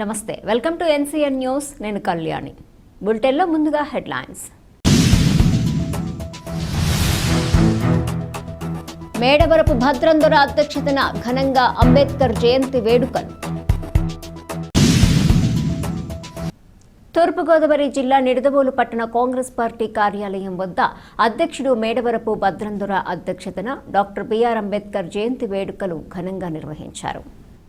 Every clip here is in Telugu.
నమస్తే వెల్కమ్ టు ఎన్సీఎన్ న్యూస్. నేను కళ్యాణి. బులెటిన్లో ముందుగా హెడ్లైన్స్. మేడవరపు భద్రందొర అధ్యక్షతన ఘనంగా అంబేద్కర్ జయంతి వేడుకలు. తూర్పుగోదావరి జిల్లా నిడదవోలు పట్టణ కాంగ్రెస్ పార్టీ కార్యాలయం వద్ద అధ్యక్షుడు మేడవరపు భద్రందొర అధ్యక్షతన డాక్టర్ బిఆర్ అంబేద్కర్ జయంతి వేడుకలు ఘనంగా నిర్వహించారు.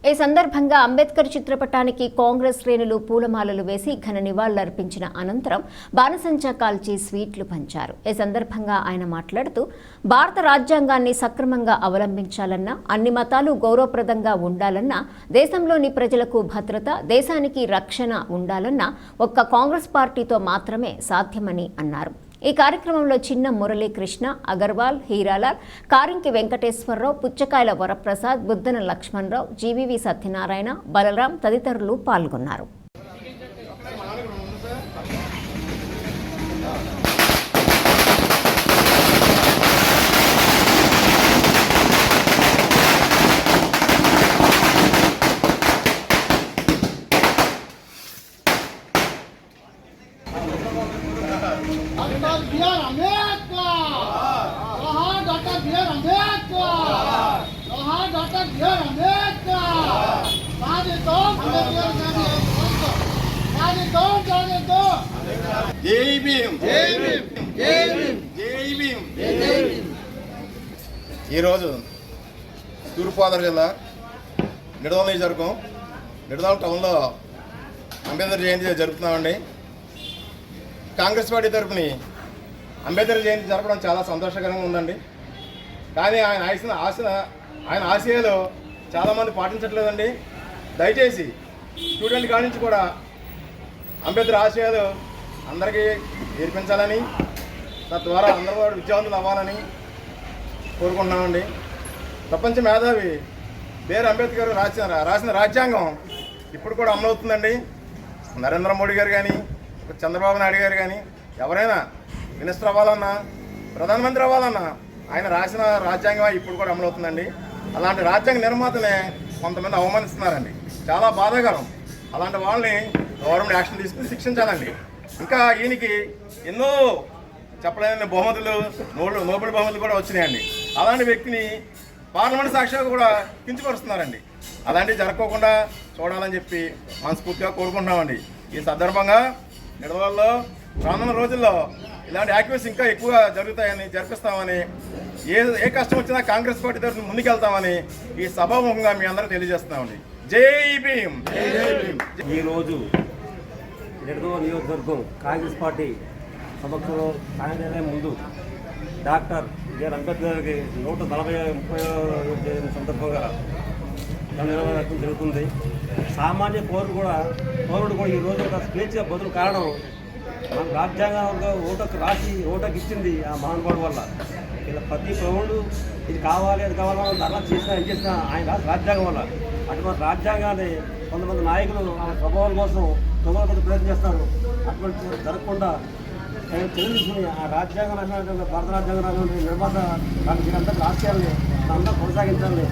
ఈ సందర్భంగా అంబేద్కర్ చిత్రపటానికి కాంగ్రెస్ శ్రేణులు పూలమాలలు వేసి ఘన నివాళులర్పించిన అనంతరం బాణసంచా కాల్చి స్వీట్లు పంచారు. ఈ సందర్భంగా ఆయన మాట్లాడుతూ భారత రాజ్యాంగాన్ని సక్రమంగా అవలంబించాలన్నా అన్ని మతాలు గౌరవప్రదంగా ఉండాలన్నా దేశంలోని ప్రజలకు భద్రత దేశానికి రక్షణ ఉండాలన్నా ఒక్క కాంగ్రెస్ పార్టీతో మాత్రమే సాధ్యమని అన్నారు. ఈ కార్యక్రమంలో చిన్న మురళీకృష్ణ అగర్వాల్ హీరాలాల్ కారింకి వెంకటేశ్వరరావు పుచ్చకాయల వరప్రసాద్ బుద్దన లక్ష్మణరావు జీవీవి సత్యనారాయణ బలరాం తదితరులు పాల్గొన్నారు. భీమ్ జై భీమ్ జై భీమ్ జై భీమ్ జై భీమ్ ఈరోజు తూర్పుగోదావరి జిల్లా నిడదల నియోజకవర్గం నిడదల టౌన్లో అంబేద్కర్ జయంతి జరుపుతున్నామండి. కాంగ్రెస్ పార్టీ తరఫుని అంబేద్కర్ జయంతి జరపడం చాలా సంతోషకరంగా ఉందండి. కానీ ఆయన ఆశ ఆశ ఆయన ఆశయాలు చాలామంది పాటించట్లేదండి. దయచేసి స్టూడెంట్ కాడి నుంచి కూడా అంబేద్కర్ ఆశయాలు అందరికీ నేర్పించాలని తద్వారా అందరూ కూడా విద్యావంతులు అవ్వాలని కోరుకుంటున్నామండి. ప్రపంచ మేధావి బిఆర్ అంబేద్కర్ రాసిన రాసిన రాజ్యాంగం ఇప్పుడు కూడా అమలవుతుందండి. నరేంద్ర మోడీ గారు కానీ చంద్రబాబు నాయుడు గారు కానీ ఎవరైనా మినిస్టర్ అవ్వాలన్నా ప్రధానమంత్రి అవ్వాలన్నా ఆయన రాసిన రాజ్యాంగం ఇప్పుడు కూడా అమలవుతుందండి. అలాంటి రాజ్యాంగ నిర్మాతనే కొంతమంది అవమానిస్తున్నారండి. చాలా బాధాకరం. అలాంటి వాళ్ళని గవర్నమెంట్ యాక్షన్ తీసుకుని శిక్షించాలండి. ఇంకా ఈయనకి ఎన్నో చెప్పలేని బహుమతులు నోబెల్ నోబెల్ బహుమతులు కూడా వచ్చినాయండి. అలాంటి వ్యక్తిని పార్లమెంట్ సాక్షిగా కూడా కించపరుస్తున్నారండి. అలాంటివి జరగకుండా చూడాలని చెప్పి మనస్ఫూర్తిగా కోరుకుంటున్నామండి. ఈ సందర్భంగా నిడవల్లో రానున్న రోజుల్లో ఇలాంటి యాక్టివిటీస్ ఇంకా ఎక్కువగా జరుగుతాయని జరిపిస్తామని ఏ ఏ కష్టం వచ్చినా కాంగ్రెస్ పార్టీ తరఫున ముందుకెళ్తామని ఈ సభాముఖంగా మీ అందరూ తెలియజేస్తున్నామండి జై భీమ్! ఈరోజు నిడదో నియోజకవర్గం కాంగ్రెస్ పార్టీ సమక్షంలో కార్యాలయం ముందు డాక్టర్ బిఆర్ అంబేద్కర్కి నూట నలభై ముప్పై సందర్భంగా నిర్వహించడం జరుగుతుంది. సామాన్య పౌరుడు కూడా పౌరుడు కూడా ఈ రోజు స్వేచ్ఛగా బదులు కారణం మన రాజ్యాంగంగా ఓటకు రాసి ఓటకు ఇచ్చింది ఆ మహానుభావుడు వల్ల. ఇలా ప్రతి పౌరుడు ఇది కావాలి అది కావాలని ధర్నా చేసినా ఏం చేసినా ఆయన రాజ్యాంగం వల్ల. అటువంటి రాజ్యాంగాన్ని కొంతమంది నాయకులు ఆ ప్రభావం కోసం తొందరపడి ప్రయత్నం చేస్తారు. అటువంటి జరగకుండా ఆయన తెలుసుకుని ఆ రాజ్యాంగం రాసినటువంటి భారత రాజ్యాంగం రాసినటువంటి నిర్మాత నాకు అంతా ఆశయాల్ని అందరూ కొనసాగించాలని